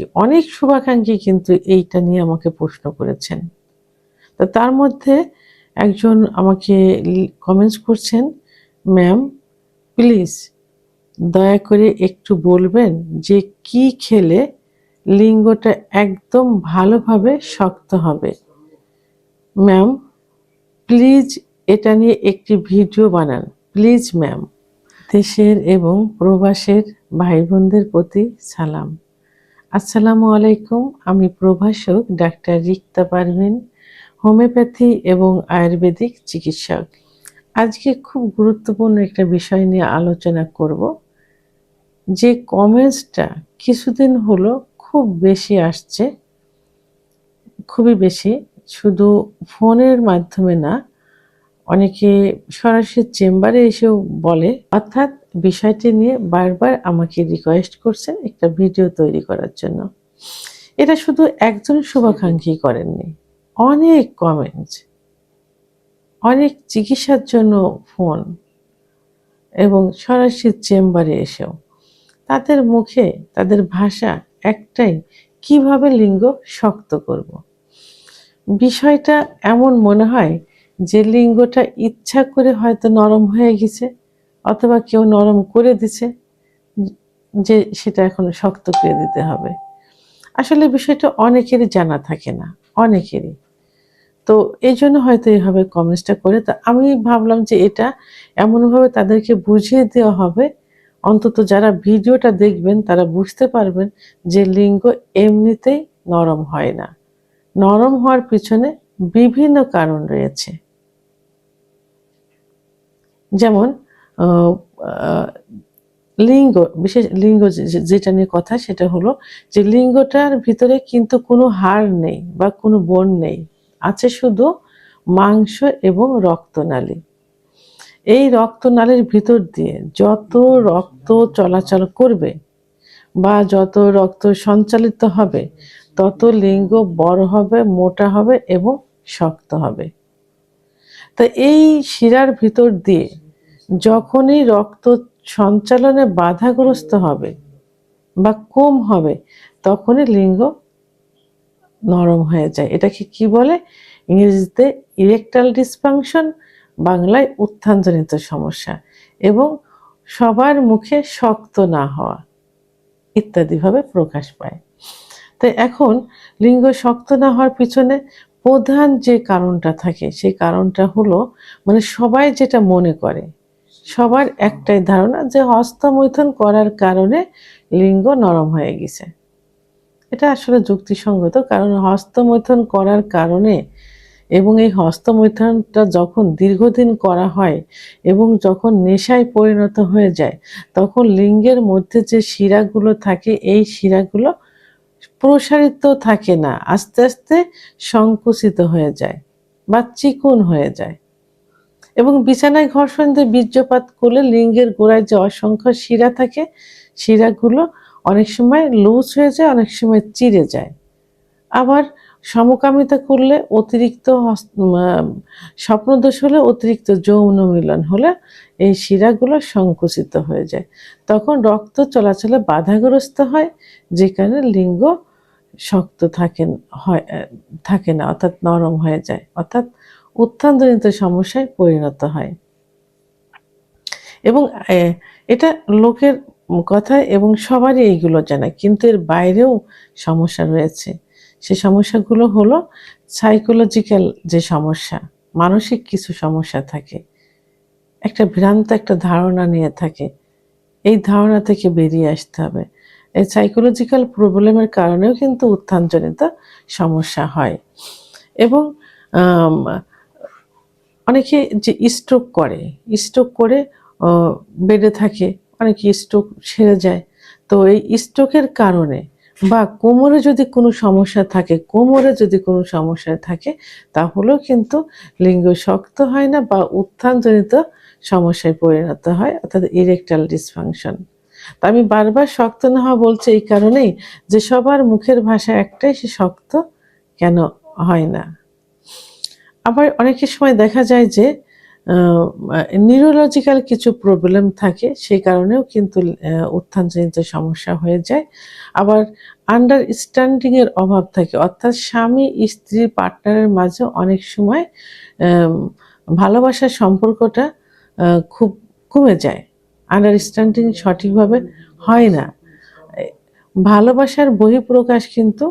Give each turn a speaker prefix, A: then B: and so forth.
A: কি অনেক শুভাকাঙ্ক্ষী কিন্তু এইটা নিয়ে আমাকে প্রশ্ন করেছেন। তো তার মধ্যে একজন আমাকে কমেন্টস করছেন ম্যাম প্লিজ দয়া করে একটু বলবেন যে কি খেলে লিঙ্গটা একদম ভালোভাবে শক্ত হবে। ম্যাম প্লিজ এটা নিয়ে একটি ভিডিও বানান। প্লিজ ম্যাম দেশের এবং প্রবাসের ভাই বোনদের প্রতি সালাম। আসসালামু আলাইকুম, আমি প্রভাষক ডাক্তার রিক্তা পারভিন, হোমিওপ্যাথি এবং আয়ুর্বেদিক চিকিৎসক। আজকে খুব গুরুত্বপূর্ণ একটা বিষয় নিয়ে আলোচনা করব, যে কমেন্টসটা কিছুদিন হলো খুব বেশি আসছে, খুবই বেশি, শুধু ফোনের মাধ্যমে না, অনেকে সরাসরি চেম্বারে এসেও বলে, অর্থাৎ বিষয়টি নিয়ে বারবার আমাকে রিকোয়েস্ট করছেন একটা ভিডিও তৈরি করার জন্য এটা শুধু একজন শুভাকাঙ্ক্ষী করেননি, অনেক কমেন্ট অনেক চিকিৎসার জন্য ফোন এবং সরাসরি চেম্বারে এসেও তাদের মুখে, তাদের ভাষা একটাই, কীভাবে লিঙ্গ শক্ত করব। বিষয়টা এমন মনে হয় যে লিঙ্গটা ইচ্ছা করে হয়তো নরম হয়ে গেছে অথবা কেউ নরম করে দিছে, যে সেটা এখন শক্ত করে দিতে হবে। আসলে বিষয়টা অনেকেরই জানা থাকে না, অনেকেরই। তো এই জন্য হয়তো এইভাবে কমেন্টসটা করে, তো আমি ভাবলাম যে এটা এমনভাবে তাদেরকে বুঝিয়ে দেওয়া হবে। অন্তত যারা ভিডিওটা দেখবেন, তারা বুঝতে পারবেন যে লিঙ্গ এমনিতেই নরম হয় না। নরম হওয়ার পিছনে বিভিন্ন কারণ রয়েছে। যেমন লিঙ্গ, বিশেষ লিঙ্গ যেটা নিয়ে কথা সেটা হলো যে লিঙ্গটার ভিতরে কিন্তু কোনো হাড় নেই বা কোনো বন নেই। আছে শুধু মাংস এবং রক্তনালী। এই রক্তনালীর ভিতর দিয়ে যত রক্ত চলাচল করবে বা যত রক্ত সঞ্চালিত হবে, তত লিঙ্গ বড় হবে, মোটা হবে এবং শক্ত হবে। তো এই শিরার ভিতর দিয়ে যখনই রক্ত সঞ্চালনে বাধাগ্রস্ত হবে বা কম হবে, তখনই লিঙ্গ নরম হয়ে যায়। এটাকে কি বলে? ইংরেজিতে ইলেকট্রাল ডিসফাংশন বাংলায় উত্থানজনিত সমস্যা এবং সবার মুখে শক্ত না হওয়া ইত্যাদিভাবে প্রকাশ পায়। তো এখন লিঙ্গ শক্ত না হওয়ার পিছনে প্রধান যে কারণটা থাকে, সেই কারণটা হলো মানে সবাই যেটা মনে করে সবার একটাই ধারণা যে হস্তমৈথুন করার কারণে লিঙ্গ নরম হয়ে গেছে। এটা আসলে যুক্তিসঙ্গত, কারণ হস্তমৈথুন করার কারণে এবং এই হস্তমৈথুনটা যখন দীর্ঘদিন করা হয় এবং যখন নেশায় পরিণত হয়ে যায়, তখন লিঙ্গের মধ্যে যে শিরাগুলো থাকে, এই শিরাগুলো প্রসারিত থাকে না, আস্তে আস্তে সংকুচিত হয়ে যায় বা চিকুন হয়ে যায়। এবং বিছানায় ঘর্ষণ দিয়ে বীর্যপাত করলে লিঙ্গের গোড়ায় যে অসংখ্য শিরা থাকে, শিরাগুলো অনেক সময় লুজ হয়ে যায়, অনেক সময় চিড়ে যায়। আবার সমকামিতা করলে অতিরিক্ত স্বপ্নদোষ হলে অতিরিক্ত যৌন মিলন হলে এই শিরাগুলো সংকুচিত হয়ে যায়। তখন রক্ত চলাচলে বাধাগ্রস্ত হয়, যে কারণে লিঙ্গ শক্ত থাকে হয়, থাকে না, অর্থাৎ নরম হয়ে যায়, অর্থাৎ উত্থানজনিত সমস্যায় পরিণত হয়। এবং এটা লোকের কথায় এবং সবারই এইগুলো জানা, কিন্তু এর বাইরেও সমস্যা রয়েছে। সে সমস্যাগুলো হলো সাইকোলজিক্যাল যে সমস্যা, মানসিক কিছু সমস্যা থাকে, একটা ভ্রান্ত একটা ধারণা নিয়ে থাকে, এই ধারণা থেকে বেরিয়ে আসতে হবে। এই সাইকোলজিক্যাল প্রবলেমের কারণেও কিন্তু উত্থানজনিত সমস্যা হয়। এবং অনেকে যে স্ট্রোক করে স্ট্রোক করে বেডে থাকে, অনেকে স্ট্রোক সেরে যায়। তো এই স্ট্রোকের কারণে বা কোমরে যদি কোনো সমস্যা থাকে, কোমরে যদি কোনো সমস্যা থাকে, তাহলেও কিন্তু লিঙ্গ শক্ত হয় না বা উত্থানজনিত সমস্যায় পরিণত হয়, অর্থাৎ ইরেকটাল ডিসফাংশন তা আমি বারবার শক্ত না হওয়া বলছি এই কারণেই যে সবার মুখের ভাষা একটাই, সে শক্ত কেন হয় না? আবার অনেকের সময় দেখা যায় যে নিউরোলজিক্যাল কিছু প্রবলেম থাকে, সেই কারণেও কিন্তু উত্থানজনিত সমস্যা হয়ে যায়। আবার আন্ডারস্ট্যান্ডিং এর অভাব থাকে, অর্থাৎ স্বামী, স্ত্রী পার্টনারের মাঝে অনেক সময় ভালোবাসার সম্পর্কটা খুব কমে যায়। আন্ডারস্ট্যান্ডিং সঠিকভাবে হয় না। ভালোবাসার বহিঃপ্রকাশ কিন্তু